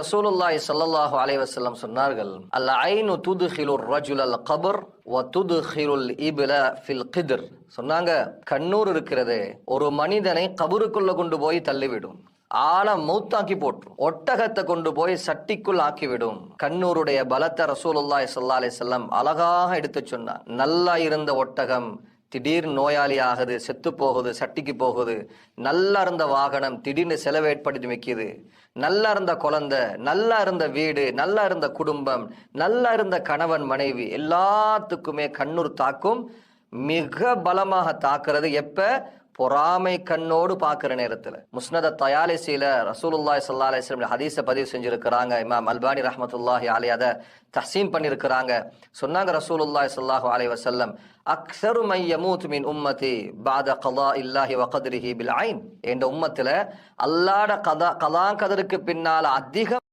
ரசூலுல்லாஹி ஸல்லல்லாஹு அலைஹி வஸல்லம் சொன்னார்கள் அல் ஐனு துதுஹிலுர் அல் கபர் வ துதுஹிலுல் இப்ல ஃபில் கிதிர். சொன்னாங்க கண்ணூர் இருக்கிறது ஒரு மனிதனை கபருக்குள்ள கொண்டு போய் தள்ளிவிடும் ஆழ மூத்தாக்கி போற்றும் ஒட்டகத்தை கொண்டு போய் சட்டிக்குள் ஆக்கிவிடும். கண்ணூருடைய பலத்த ரசூலுல்லாய் சல்லா அலைஹி செல்லம் அழகாக எடுத்து சொன்னார் நல்லா இருந்த ஒட்டகம் திடீர் நோயாளி ஆகுது செத்து போகுது சட்டிக்கு போகுது. நல்லா இருந்த வாகனம் திடீர்னு செலவு ஏற்படுத்தி நல்லா இருந்த குழந்தை நல்லா இருந்த வீடு நல்லா இருந்த குடும்பம் நல்லா இருந்த கணவன் மனைவி எல்லாத்துக்குமே கண்ணூர் தாக்கும் மிக பலமாக தாக்குறது எப்ப? பொறாமை கண்ணோடு பார்க்குற நேரத்தில். முஸ்னத தயாலிசியில் ரசூலுல்லாய் சல்லா அலிஸ்லம் ஹதீஸை பதிவு செஞ்சுருக்கிறாங்க. இமாம் அல்பானி ரஹமத்துல்லாஹி அலி அதை தஹசீம் பண்ணியிருக்கிறாங்க சொன்னாங்க ரசூலுல்லாய் சல்லாஹு அலி வசல்லம் அக்ஸரு மையமூத் மின் உம்மதி பாத கலா இல்லாஹி வகதிரிஹி பில் ஐன். என்ற உம்மத்தில் அல்லாட கதா கலாங்கதருக்கு பின்னால் அதிகம்